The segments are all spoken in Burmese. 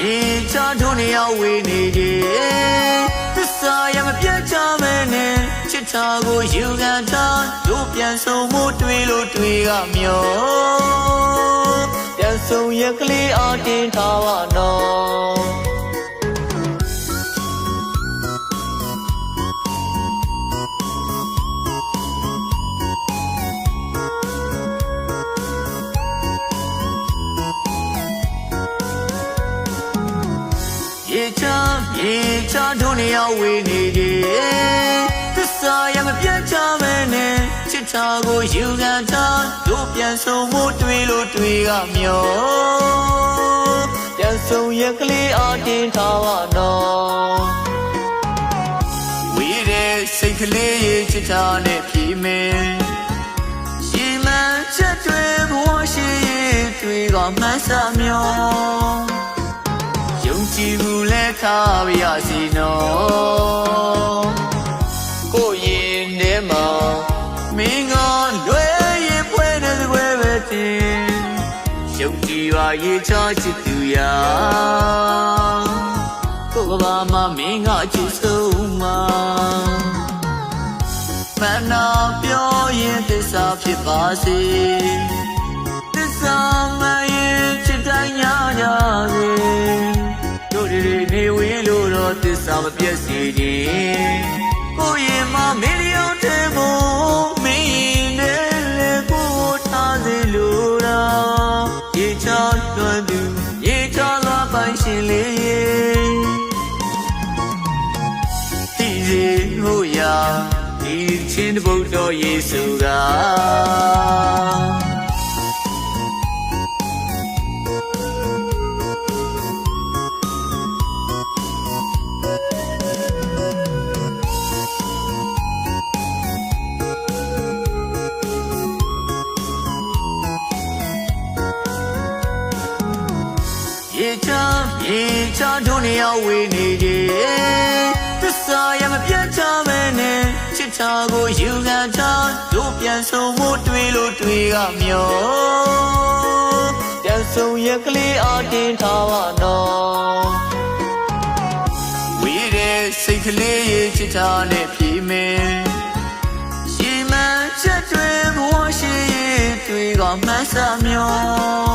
ရေချထုံးနေရောက်ဝေးနေတယ်သစ္စာရမပြတ်ချမဲနဲ့ချစ်တာကိုယူခံထားတို့ပြန်ဆုံးမှုတွေ့လို့တွေ့ကမျောပြန်ဆုံးရကလေးအတင်းထားပါတော့ ရေချရေချထုံးနေရောက်ဝေးနေတယ်သစ္စာရမပြတ်ချမဲနဲ့ချစ်တာကိုယူခံထားတို့ပြန်ဆုံးမှုတွေ့လို့တွေ့ကမျောပြန်ဆုံးရကလေးအတင်းထားပါတော့ဝေးတဲ့စိတ်ကလေးရေချစ်တာနဲ့ဖြီးမယ်ရှိမှန်ချက်တွေဘဝရှိတွေ့ကမှန်းစမျောယုံ ကြည်မှုလက်ထားပါရစီနော်ကိုရင်ထဲမှာမင်းကလွယ်ရင်ဖွဲတဲ့ကွယ်ပဲတင်ယုံကြည်ပါရေးချချစ်သူရာကိုကဘာမမင်းကချစ်ဆုံးမှာမနာပြောရင်သစ္စာဖြစ်ပါစေသစ္စာမ တော့သစ္စာမပြတ်စေခြင်းကိုရင်မမေလျောင်းတဲ့မို့မင်းနဲ့လေကိုထားစေလို့လားရေချလွန်သူရေချလာပိုင်ရှင်လေးရေဒီစီဟိုရာဒီချင်းတပုတ်တော်ယေစုက ရေချရေချထုံးနေရောက်ဝေးနေတယ်သစ္စာရမပြတ်ချမဲနဲ့ချစ်တာကိုယူခံထားတို့ပြန်ဆုံးမှုတွေ့လို့တွေ့ကမျောပြန်ဆုံးရကလေးအတင်းထားပါတော့ဝေးတဲ့စိတ်ကလေးရေချစ်တာနဲ့ဖြီးမယ်ရှိမှန်ချက်တွေဘဝရှိတွေ့ကမှန်းစမျောယုံကြည်မှုလက်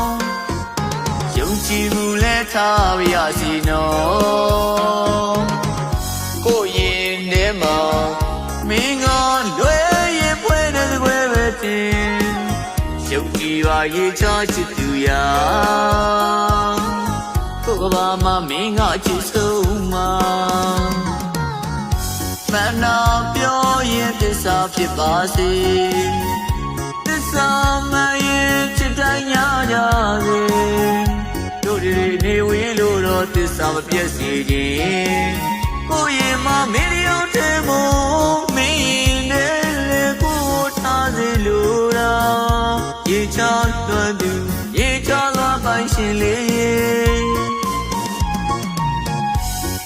ထားပါရစီနော်ကိုရင်ထဲမှာမင်းကလွယ်ရင်ဖွဲတဲ့ကွယ်ပဲတင်ယုံကြည်ပါရေးချချစ်သူရာကိုကဘာမမင်းကချစ်ဆုံးမှာမနာပြောရင်သစ္စာဖြစ်ပါစေသစ္စာမရင်ချစ်တိုင်းညာကြ လို့တော့သစ္စာမပြတ်စေခြင်းကိုရင်မမင်းလျောင်းတဲ့မို့မင်းနဲ့လေကိုထားစေလို့လားရေချလွန်သူရေချလာပိုင်ရှင်လေး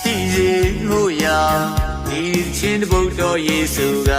ဒီစီဟိုရာဒီချင်းတပုတ်တော်ယေစုက